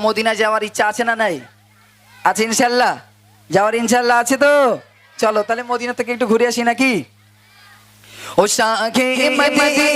Medina যাওয়ার ইচ্ছা আছে না নাই? আছে ইনশাল্লাহ। যাওয়ার ইনশাল্লাহ আছে তো। চলো, তাহলে মদিনা থেকে একটু ঘুরে আসি নাকি? ও শাহে মদিনা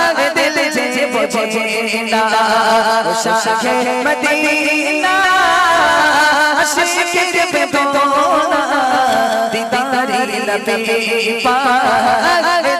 নবী দিল যে বোঝে না শাহে মদিনা আশিকের বেদনা দিদারে নবী পাক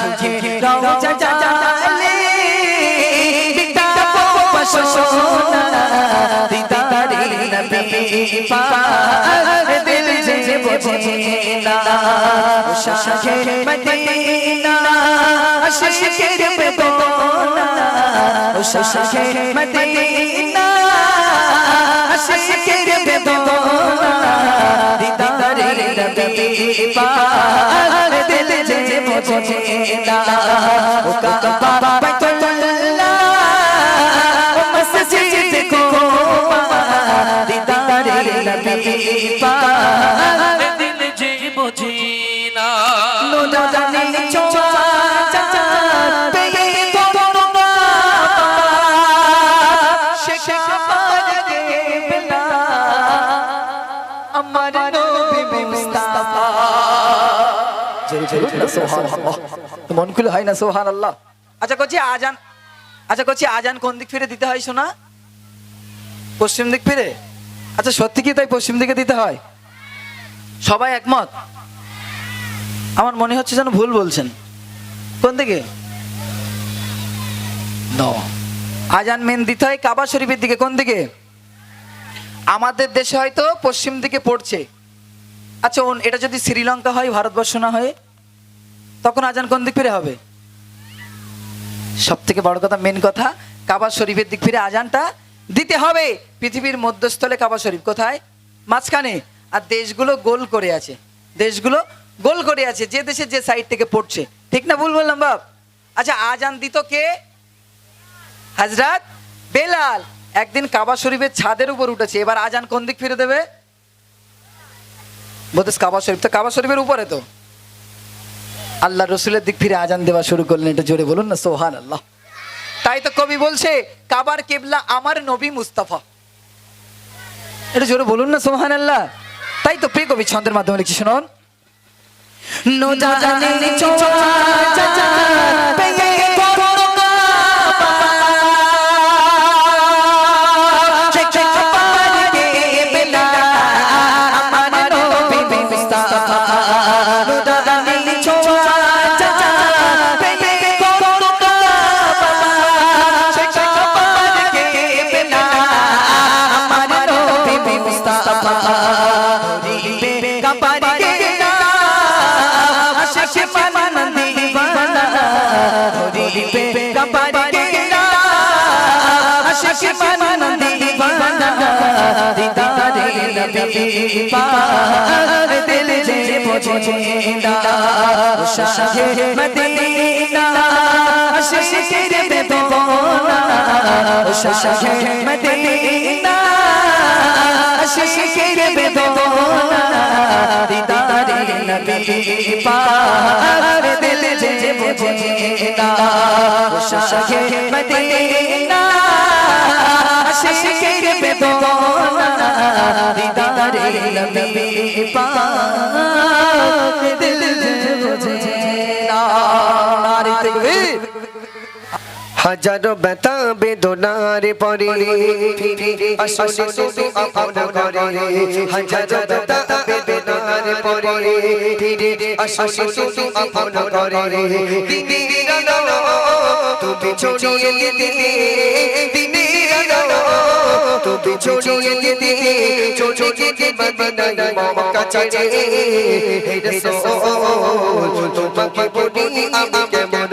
ঝুঁকে রওজা জালে সোনা দিদারে নবী পাক। বোঝে না শাহে মদিনা আশিকের বেদনা। ও শাহে মদিনা আশিকের বেদনা। দিদারে নবী পাক মন খুলে হয় না সোহান আল্লাহ আচ্ছা করছি আজান। আচ্ছা করছি আজান কোন দিক ফিরে দিতে হয় শোনা? পশ্চিম দিক ফিরে? আচ্ছা সত্যি কি তাই পশ্চিম দিকে দিতে হয়? সবাই একমত? আমার মনে হচ্ছে যেন ভুল বলছেন। কোন দিকে? আজান মেন দিতে হয় কাবা শরীফের দিকে, কোন দিকে? আমাদের দেশে হয়তো পশ্চিম দিকে পড়ছে। আচ্ছা এটা যদি শ্রীলঙ্কা হয়, ভারতবর্ষ না হয়ে? তখন আজান কোন দিক ফিরে হবে? সব থেকে বড় কথা মেন কথা, কাবা শরীফের দিক ফিরে আজানটা দিতে হবে। পৃথিবীর মধ্যস্থলে কাবা শরীফ কোথায়? মাঝখানে। আর দেশগুলো গোল করে আছে। দেশগুলো গোল করে আছে, যে দেশে যে সাইড থেকে পড়ছে। ঠিক না ভুল বললাম বাপ? আচ্ছা আজান দিত কে? হাজরাত বেলাল। একদিন কাবা শরীফের ছাদের উপর উঠেছে। এবার আজান কোন দিক ফিরে দেবে? বলতেস কাবা শরীফ তো কাবা শরীফের উপরে তো। আল্লাহ রসুলের দিক ফিরে আজান দেওয়া শুরু করলেন, এটা জোরে বলুন না সোহান আল্লাহ তাই তো কবি বলছে, কাবার কেবলা আমার নবী মুস্তাফা। এটা জোরে বলুন না সোহান আল্লাহ তাই তো প্রিয় কবি ছন্দের মাধ্যমে লিখছি, শুনুন। নো জানে দিবে কাপার কেবলা আশিক মান দিবানা দিদারে নবী পাক দিল যে বোঝে না শাহে মদিনা আশিকের বেদনা শাহে মদিনা আশিকের বেদনা দিদারে পাক দিল যে বোঝে না শাহে মদিনা আশিকের বেদনা দিদারে নবী পাক দিল যে বোঝে না নারে তাকবীর হাজারো ব্যথা বেদনার পরে আসলে আপন করে। হাজারো ব্যথা বেদনার পরে ফিরে আসলে আপন করে। দিনের তুমি ছড়িয়ে দিতে দিনের তুমি ছড়িয়ে দিতে ছোটে যেতে মদিনায় মক্কা ছেড়ে। হে রাসূল, তোমাকে বলি আমি কেমন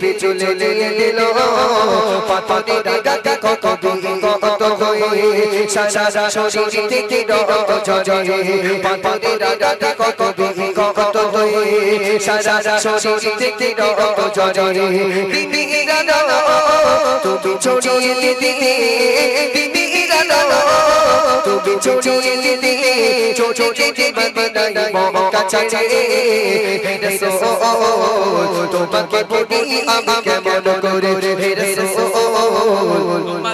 কত হয়ে সারা শরীর থেকে রক্ত ঝরে পাপনে ডাকা কত কত হয়ে সারা শরীর থেকে রক্ত ঝরে দিনের আলো তুমি ছড়িয়ে দিতে দিনের আলো তুমি ছড়িয়ে দিতে ছোট ছোট মদিনায় মক্কা ছেড়ে হে রাসূল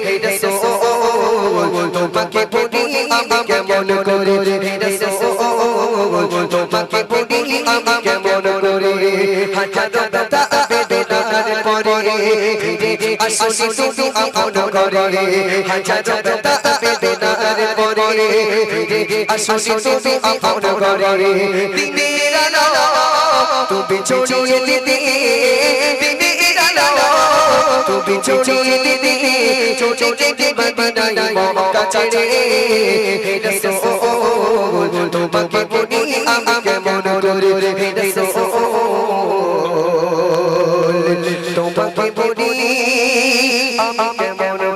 হে রাসূল তোমাকে বলি আমি কেমন করে তোমাকে বলি আমি কেমন করে আমি কেমন করে? হাজার দাদা বেদনার পরে ফিরে আসলে তুমি আপন করে হাজার দাদা বেদনার পরে ফিরে আসলে তুমি আপন করে দিনের আলো, তুমি ছড়িয়ে দিতে দিনের আলো, তুমি ছড়িয়ে দিতে ছোট ছোট মদিনায় মক্কা ছেড়ে হে হুজুর তোমাকে বলি আমি কেমন